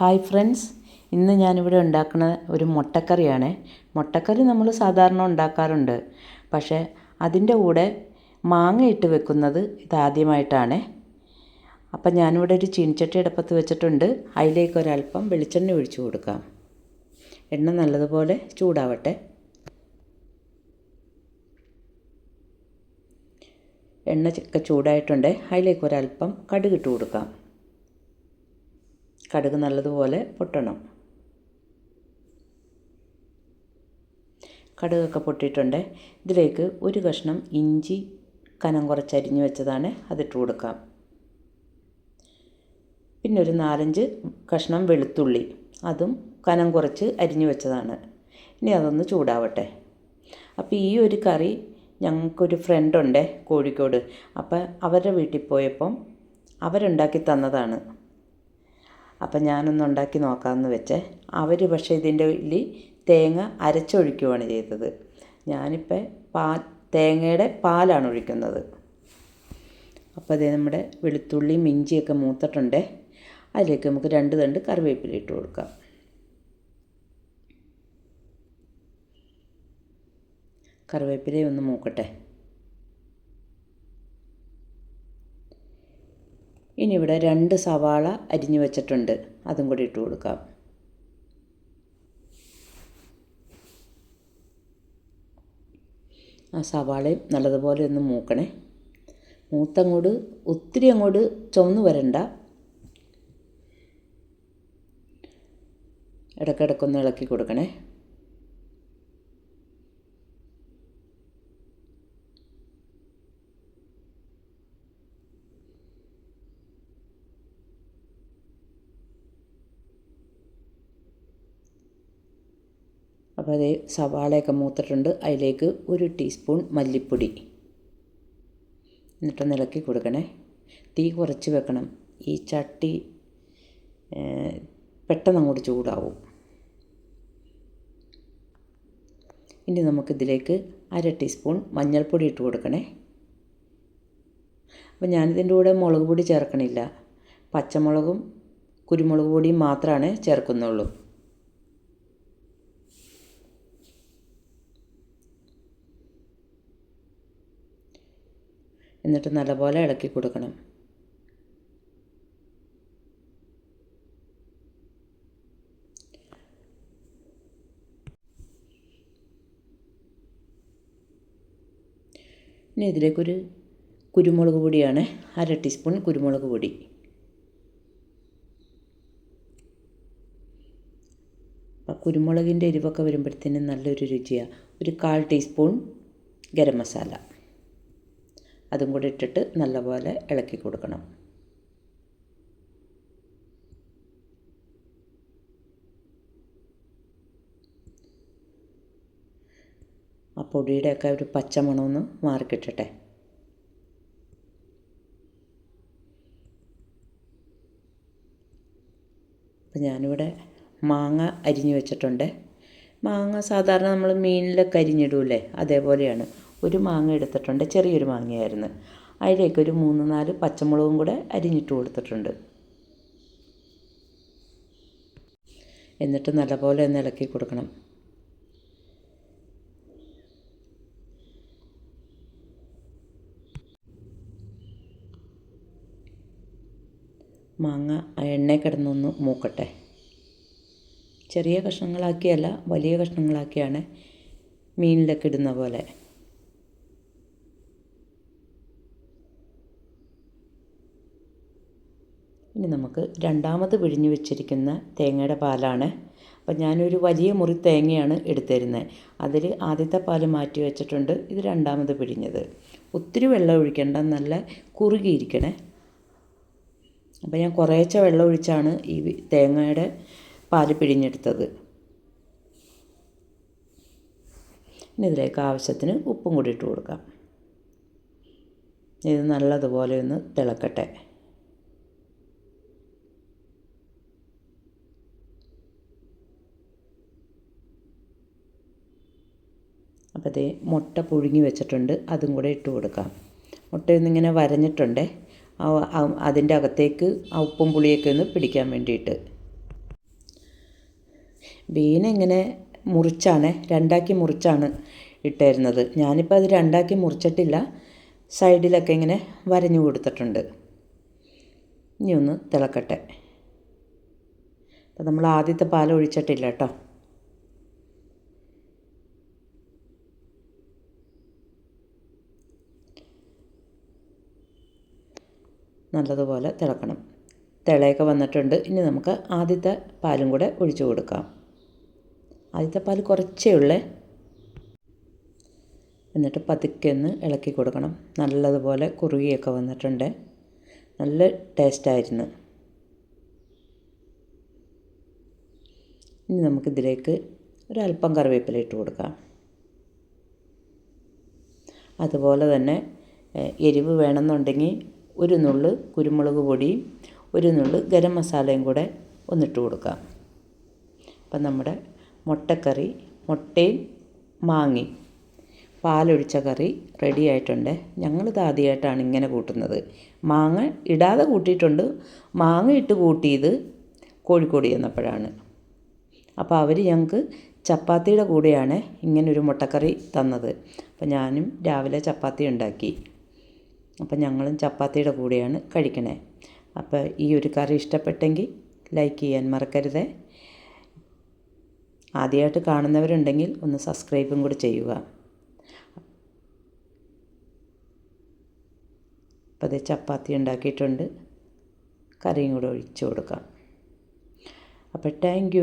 Hi friends. ഇന്ന് ഞാനിവിടെ ഉണ്ടാക്കുന്ന ഒരു മുട്ടക്കറിയാണ്. മുട്ടക്കറി നമ്മൾ സാധാരണ ഉണ്ടാക്കാറുണ്ട്. പക്ഷേ അതിന്റെ കൂടെ മാങ്ങ ഇട്ട് വെക്കുന്നത് ഇതാദ്യമായിട്ടാണ് അപ്പം ഞാനിവിടെ ഒരു ചീനിച്ചട്ടി അടുപ്പത്ത് വെച്ചിട്ടുണ്ട്. അതിലേക്ക് ഒരല്പം വെളിച്ചെണ്ണ ഒഴിച്ചു കൊടുക്കാം. എണ്ണ നല്ലതുപോലെ ചൂടാവട്ടെ. എണ്ണ ചൂടായിട്ടുണ്ട്. അതിലേക്ക് ഒരല്പം കടുകിട്ട് കൊടുക്കാം. കടുക് നല്ലതുപോലെ പൊട്ടണം. കടുകൊക്കെ പൊട്ടിയിട്ടുണ്ട്. ഇതിലേക്ക് ഒരു കഷ്ണം ഇഞ്ചി കനം കുറച്ച് അരിഞ്ഞു വെച്ചതാണ് അതിട്ട് കൊടുക്കാം. പിന്നെ ഒരു നാലഞ്ച് കഷ്ണം വെളുത്തുള്ളി അതും കനം കുറച്ച് അരിഞ്ഞു വെച്ചതാണ്. ഇനി അതൊന്ന് ചൂടാവട്ടെ. അപ്പോൾ ഈ ഒരു കറി ഞങ്ങൾക്കൊരു ഫ്രണ്ടുണ്ട് കോഴിക്കോട്. അപ്പോൾ അവരുടെ വീട്ടിൽ പോയപ്പം അവരുണ്ടാക്കി തന്നതാണ്. അപ്പം ഞാനൊന്ന് ഉണ്ടാക്കി നോക്കാമെന്ന് വെച്ചേ. അവർ പക്ഷേ ഇതിന്റെ ഉള്ളിൽ തേങ്ങ അരച്ചൊഴിക്കുകയാണ് ചെയ്തത്. ഞാനിപ്പോൾ പാ തേങ്ങയുടെ പാലാണ് ഒഴിക്കുന്നത്. അപ്പോൾ അതേ നമ്മുടെ വെളുത്തുള്ളിയും ഇഞ്ചിയൊക്കെ മൂത്തിട്ടുണ്ട്. അതിലേക്ക് നമുക്ക് രണ്ട് തണ്ട് കറിവേപ്പില ഇട്ട് കൊടുക്കാം. കറിവേപ്പില ഒന്ന് മൂക്കട്ടെ. ഇനി ഇവിടെ രണ്ട് സവാള അരിഞ്ഞു വെച്ചിട്ടുണ്ട്. അതും കൂടി ഇട്ട് കൊടുക്കാം. ആ സവാളയും നല്ലതുപോലെ ഒന്ന് മൂക്കണേ. മൂത്തങ്ങോട് ഒത്തിരി അങ്ങോട്ട് ചുവന്ന് വരണ്ട. ഇടയ്ക്കിടയ്ക്കൊന്ന് ഇളക്കി കൊടുക്കണേ. അപ്പോൾ അതേ സവാളയൊക്കെ മൂത്തിട്ടുണ്ട്. അതിലേക്ക് ഒരു ടീസ്പൂൺ മല്ലിപ്പൊടി. എന്നിട്ട് ഇളക്കി കൊടുക്കണേ. തീ കുറച്ച് വെക്കണം. ഈ ചട്ടി പെട്ടെന്ന് അങ്ങോട്ട് ചൂടാവും. ഇനി നമുക്കിതിലേക്ക് അര ടീസ്പൂൺ മഞ്ഞൾപ്പൊടി ഇട്ട് കൊടുക്കണേ. അപ്പോൾ ഞാനിതിന്റെ കൂടെ മുളക് പൊടി ചേർക്കണില്ല. പച്ചമുളകും കുരുമുളക് പൊടിയും മാത്രമാണ് ചേർക്കുന്നുള്ളൂ. എന്നിട്ട് നല്ലപോലെ ഇളക്കി കൊടുക്കണം. ഇനി ഇതിലേക്കൊരു കുരുമുളക് പൊടിയാണ് അര ടീസ്പൂൺ കുരുമുളക് പൊടി. അപ്പം കുരുമുളകിന്റെ എരിവൊക്കെ വരുമ്പോഴത്തേനും നല്ലൊരു രുചിയാണ് ഒരു കാൽ ടീസ്പൂൺ ഗരം മസാല. അതും കൂടി ഇട്ടിട്ട് നല്ലപോലെ ഇളക്കി കൊടുക്കണം. ആ പൊടിയുടെയൊക്കെ ഒരു പച്ചമണമൊന്ന് മാറിക്കിട്ടട്ടെ. അപ്പം ഞാനിവിടെ മാങ്ങ അരിഞ്ഞു വെച്ചിട്ടുണ്ട്. മാങ്ങ സാധാരണ നമ്മൾ മീനിലൊക്കെ അരിഞ്ഞിടൂലേ? അതേപോലെയാണ്. ഒരു മാങ്ങ എടുത്തിട്ടുണ്ട് ചെറിയൊരു മാങ്ങയായിരുന്നു. അതിലേക്ക് ഒരു മൂന്ന് നാല് പച്ചമുളകും കൂടെ അരിഞ്ഞിട്ട് കൊടുത്തിട്ടുണ്ട്. എന്നിട്ട് നല്ലപോലെ ഒന്ന് ഇളക്കി കൊടുക്കണം. മാങ്ങ എണ്ണ കിടന്നൊന്ന് മൂക്കട്ടെ. ചെറിയ കഷ്ണങ്ങളാക്കിയല്ല വലിയ കഷ്ണങ്ങളാക്കിയാണ് മീനിലൊക്കെ ഇടുന്ന പോലെ. ഇനി നമുക്ക് രണ്ടാമത് പിഴിഞ്ഞ് വെച്ചിരിക്കുന്ന തേങ്ങയുടെ പാലാണ്. അപ്പം ഞാനൊരു വലിയ മുറി തേങ്ങയാണ് എടുത്തിരുന്നത് അതിൽ ആദ്യത്തെ പാൽ മാറ്റി വെച്ചിട്ടുണ്ട്. ഇത് രണ്ടാമത് പിഴിഞ്ഞത്. ഒത്തിരി വെള്ളം ഒഴിക്കേണ്ട. നല്ല കുറുകിയിരിക്കണേ. അപ്പം ഞാൻ കുറേച്ച വെള്ളം ഒഴിച്ചാണ് ഈ തേങ്ങയുടെ പാൽ പിഴിഞ്ഞെടുത്തത്. ഇനി ഇതിലേക്ക് ആവശ്യത്തിന് ഉപ്പും കൂടി ഇട്ട് കൊടുക്കാം. ഇത് നല്ലതുപോലെ ഒന്ന് തിളക്കട്ടെ. അപ്പോൾ അതേ മുട്ട പുഴുങ്ങി വെച്ചിട്ടുണ്ട് അതും കൂടെ ഇട്ട് കൊടുക്കാം. മുട്ടയൊന്നിങ്ങനെ വരഞ്ഞിട്ടുണ്ട്. അതിന്റെ അകത്തേക്ക് ആ ഉപ്പും പുളിയൊക്കെ ഒന്ന് പിടിക്കാൻ വേണ്ടിയിട്ട്. ബീൻ ഇങ്ങനെ മുറിച്ചാണ് രണ്ടാക്കി മുറിച്ചാണ് ഇട്ടായിരുന്നത് ഞാനിപ്പോൾ അത് രണ്ടാക്കി മുറിച്ചിട്ടില്ല സൈഡിലൊക്കെ ഇങ്ങനെ വരഞ്ഞു കൊടുത്തിട്ടുണ്ട്. ഇനി ഒന്ന് തിളക്കട്ടെ. അപ്പോൾ നമ്മൾ ആദ്യത്തെ പാൽ ഒഴിച്ചിട്ടില്ല കേട്ടോ. നല്ലതുപോലെ തിളക്കണം. തിളയൊക്കെ വന്നിട്ടുണ്ട്. ഇനി നമുക്ക് ആദ്യത്തെ പാലും കൂടെ ഒഴിച്ചു കൊടുക്കാം. ആദ്യത്തെ പാൽ കുറച്ചേ ഉള്ളേ. എന്നിട്ട് പതുക്കെ ഒന്ന് ഇളക്കി കൊടുക്കണം. നല്ലതുപോലെ കുറുകിയൊക്കെ വന്നിട്ടുണ്ട്. നല്ല ടേസ്റ്റായിരുന്നു ഇനി നമുക്കിതിലേക്ക് ഒരല്പം കറിവേപ്പില ഇട്ട് കൊടുക്കാം. അതുപോലെ തന്നെ എരിവ് വേണമെന്നുണ്ടെങ്കിൽ ഒരു നുള്ള് കുരുമുളക് പൊടിയും ഒരു നുള്ള് ഗരം മസാലയും കൂടെ ഒന്നിട്ട് കൊടുക്കാം. അപ്പം നമ്മുടെ മുട്ടക്കറി മുട്ടയും മാങ്ങയും പാലൊഴിച്ച കറി റെഡി ആയിട്ടുണ്ട്. ഞങ്ങളിത് ആദ്യമായിട്ടാണ് ഇങ്ങനെ കൂട്ടുന്നത്. മാങ്ങ ഇടാതെ കൂട്ടിയിട്ടുണ്ട്. മാങ്ങ ഇട്ട് കൂട്ടിയത് കോഴിക്കോട് ചെന്നപ്പോഴാണ്. അപ്പോൾ അവർ ഞങ്ങൾക്ക് ചപ്പാത്തിയുടെ കൂടെയാണ് ഇങ്ങനൊരു മുട്ടക്കറി തന്നത്. അപ്പോൾ ഞാനും രാവിലെ ചപ്പാത്തി ഉണ്ടാക്കി. അപ്പോൾ ഞങ്ങളും ചപ്പാത്തിയുടെ കൂടെയാണ് കഴിക്കണേ. അപ്പോൾ ഈ ഒരു കറി ഇഷ്ടപ്പെട്ടെങ്കിൽ ലൈക്ക് ചെയ്യാൻ മറക്കരുതേ. ആദ്യമായിട്ട് കാണുന്നവരുണ്ടെങ്കിൽ ഒന്ന് സബ്സ്ക്രൈബും കൂടി ചെയ്യുക. അപ്പോൾ അത് ചപ്പാത്തി ഉണ്ടാക്കിയിട്ടുണ്ട്. കറിയും കൂടെ ഒഴിച്ചു കൊടുക്കാം. അപ്പോൾ താങ്ക്